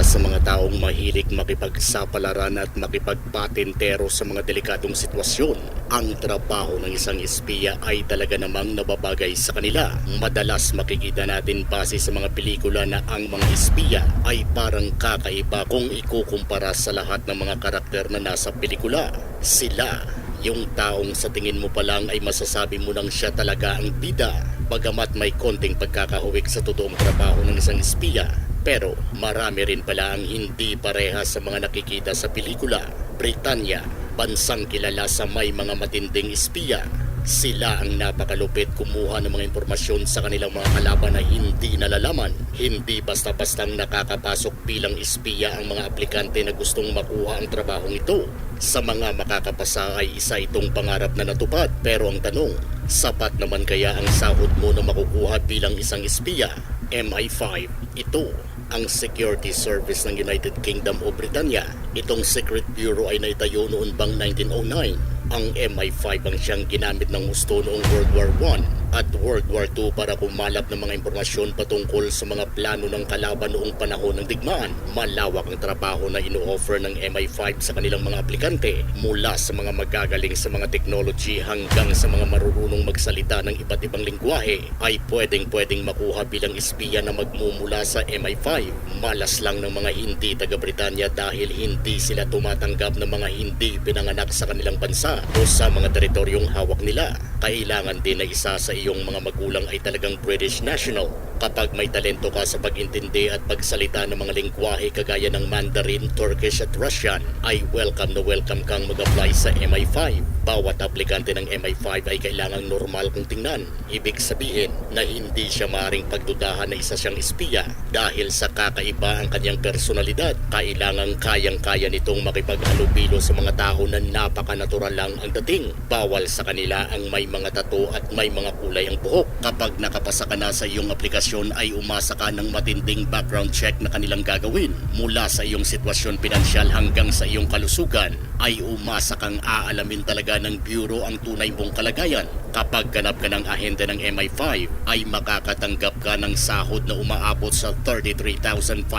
Sa mga taong mahilig makipagsapalaran at makipagpatintero sa mga delikadong sitwasyon, ang trabaho ng isang espiya ay talaga namang nababagay sa kanila. Madalas makikita natin base sa mga pelikula na ang mga espiya ay parang kakaiba kung ikukumpara sa lahat ng mga karakter na nasa pelikula. Sila yung taong sa tingin mo pa lang ay masasabi mo nang siya talaga ang bida. Bagamat may konting pagkakahuwik sa totoong trabaho ng isang espiya, pero marami rin pala ang hindi pareha sa mga nakikita sa pelikula. Britanya, bansang kilala sa may mga matinding espiya. Sila ang napakalupit kumuha ng mga impormasyon sa kanilang mga kalaban na hindi nalalaman. Hindi basta-bastang nakakapasok bilang espiya ang mga aplikante na gustong makuha ang trabahong ito. Sa mga makakapasa ay isa itong pangarap na natupad. Pero ang tanong, sapat naman kaya ang sahod mo na makukuha bilang isang espiya? MI5, ito ang security service ng United Kingdom o Britanya. Itong secret bureau ay naitayo noon bang 1909. Ang MI5 ang siyang ginamit ng gusto noong World War I at World War II para kumalap ng mga impormasyon patungkol sa mga plano ng kalaban noong panahon ng digmaan. Malawak ang trabaho na ino-offer ng MI5 sa kanilang mga aplikante mula sa mga magagaling sa mga technology hanggang sa mga marurunong magsalita ng iba't ibang lingwahe ay pwedeng-pwedeng makuha bilang espiya na magmumula sa MI5. Malas lang ng mga hindi taga-Britanya dahil hindi sila tumatanggap ng mga hindi pinanganak sa kanilang bansa o sa mga teritoryong hawak nila. Kailangan din na isa sa iyong mga magulang ay talagang British national. Kapag may talento ka sa pag-intindi at pagsalita ng mga lingwahe kagaya ng Mandarin, Turkish at Russian, ay welcome na welcome kang mag-apply sa MI5. Bawat aplikante ng MI5 ay kailangang normal kung tingnan. Ibig sabihin na hindi siya maaring pagdudahan na isa siyang espiya dahil sa kakaiba ang kanyang personalidad. Kailangang kayang-kaya nitong makipag-alubilo sa mga tao na napaka-natural lang ang dating. Bawal sa kanila ang may mga tato at may mga kulay ang buhok. Kapag nakapasa ka na sa iyong aplikasyon ay umasa ka ng matinding background check na kanilang gagawin. Mula sa iyong sitwasyon pinansyal hanggang sa iyong kalusugan ay umasa kang aalamin talaga ng Bureau ang tunay mong kalagayan. Kapag ganap ka ng ahente ng MI5 ay makakatanggap ka ng sahod na umaabot sa 33,500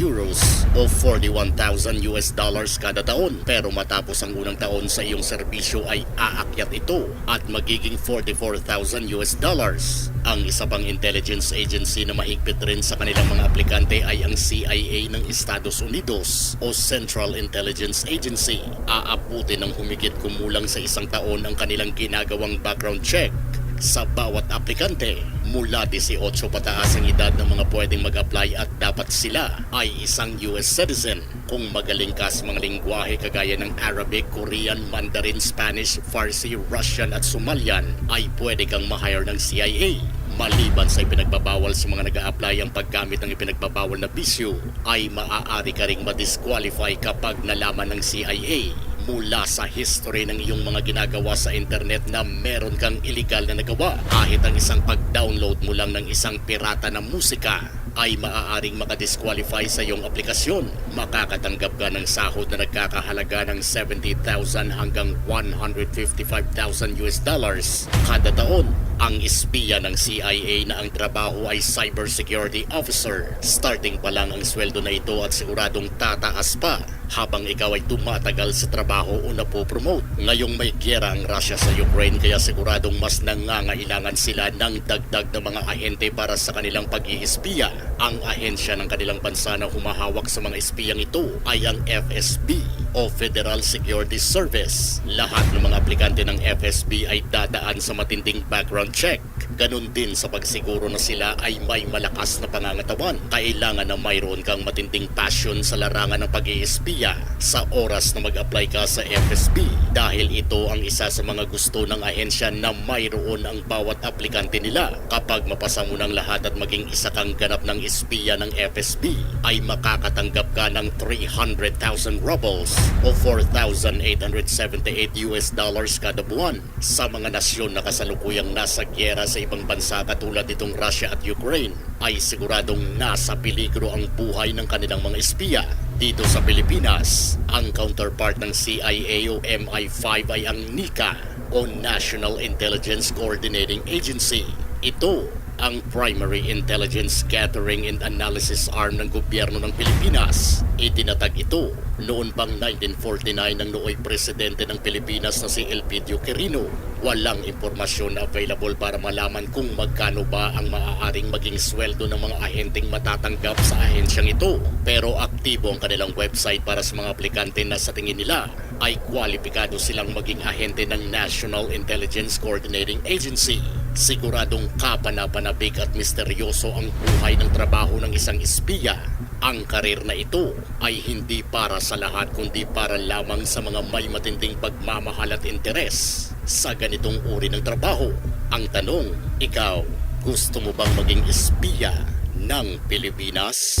euros o 41,000 US dollars kada taon. Pero matapos ang unang taon sa iyong serbisyo ay aakyat ito at magiging 44,000 US dollars. Ang isa pang intelligence agency na mahigpit rin sa kanilang mga aplikante ay ang CIA ng Estados Unidos o Central Intelligence Agency. Aabutin ng humigit kumulang sa isang taon ang kanilang ginagawang background check sa bawat aplikante. Mula 18 pataas ang edad ng mga pwedeng mag-apply at dapat sila ay isang US citizen. Kung magaling ka sa mga lingwahe kagaya ng Arabic, Korean, Mandarin, Spanish, Farsi, Russian at Somalian ay pwede kang ma-hire ng CIA. Maliban sa ipinagbabawal sa mga nag apply ang paggamit ng ipinagbabawal na bisyo, ay maaari ka ring madisqualify kapag nalaman ng CIA mula sa history ng iyong mga ginagawa sa internet na meron kang illegal na nagawa. Kahit ang isang pag-download mo lang ng isang pirata na musika ay maaaring makadisqualify sa iyong aplikasyon. Makakatanggap ka ng sahod na nagkakahalaga ng 70,000 hanggang 155,000 US dollars kada taon. Ang espiya ng CIA na ang trabaho ay Cybersecurity Officer. Starting pa lang ang sweldo na ito at siguradong tataas pa habang ikaw ay tumatagal sa trabaho o napopromote. Ngayong may gyera ang Russia sa Ukraine kaya siguradong mas nangangailangan sila ng dagdag na mga ahente para sa kanilang pag-iispiya. Ang ahensya ng kanilang bansa na humahawak sa mga espiyang ito ay ang FSB o Federal Security Service. Lahat ng mga aplikante ng FSB ay dadaan sa matinding background check. Ganon din sa pagsiguro na sila ay may malakas na pangangatawan. Kailangan na mayroon kang matinding passion sa larangan ng pag-iispiya sa oras na mag-apply ka sa FSB dahil ito ang isa sa mga gusto ng ahensya na mayroon ang bawat aplikante nila. Kapag mapasa mo ng lahat at maging isa kang ganap ng espiya ng FSB ay makakatanggap ka ng 300,000 rubles o 4,878 US dollars kada buwan sa mga nasyon na kasalukuyang nasa gyera sa ibang bansa katulad nitong Russia at Ukraine ay siguradong nasa peligro ang buhay ng kanilang mga espiya. Dito sa Pilipinas, ang counterpart ng CIA o MI5 ay ang NICA o National Intelligence Coordinating Agency. Ito ang Primary Intelligence Gathering and Analysis Arm ng gobyerno ng Pilipinas. Itinatag ito noon pang 1949 ng nooy presidente ng Pilipinas na si Elpidio Quirino. Walang impormasyon na available para malaman kung magkano ba ang maaaring maging sweldo ng mga ahenteng matatanggap sa ahensyang ito. Pero aktibo ang kanilang website para sa mga aplikante na sa tingin nila ay kwalipikado silang maging ahente ng National Intelligence Coordinating Agency. Siguradong kapanapanabik at misteryoso ang buhay ng trabaho ng isang espiya. Ang karir na ito ay hindi para sa lahat kundi para lamang sa mga may matinding pagmamahal at interes sa ganitong uri ng trabaho. Ang tanong, ikaw, gusto mo bang maging espiya ng Pilipinas?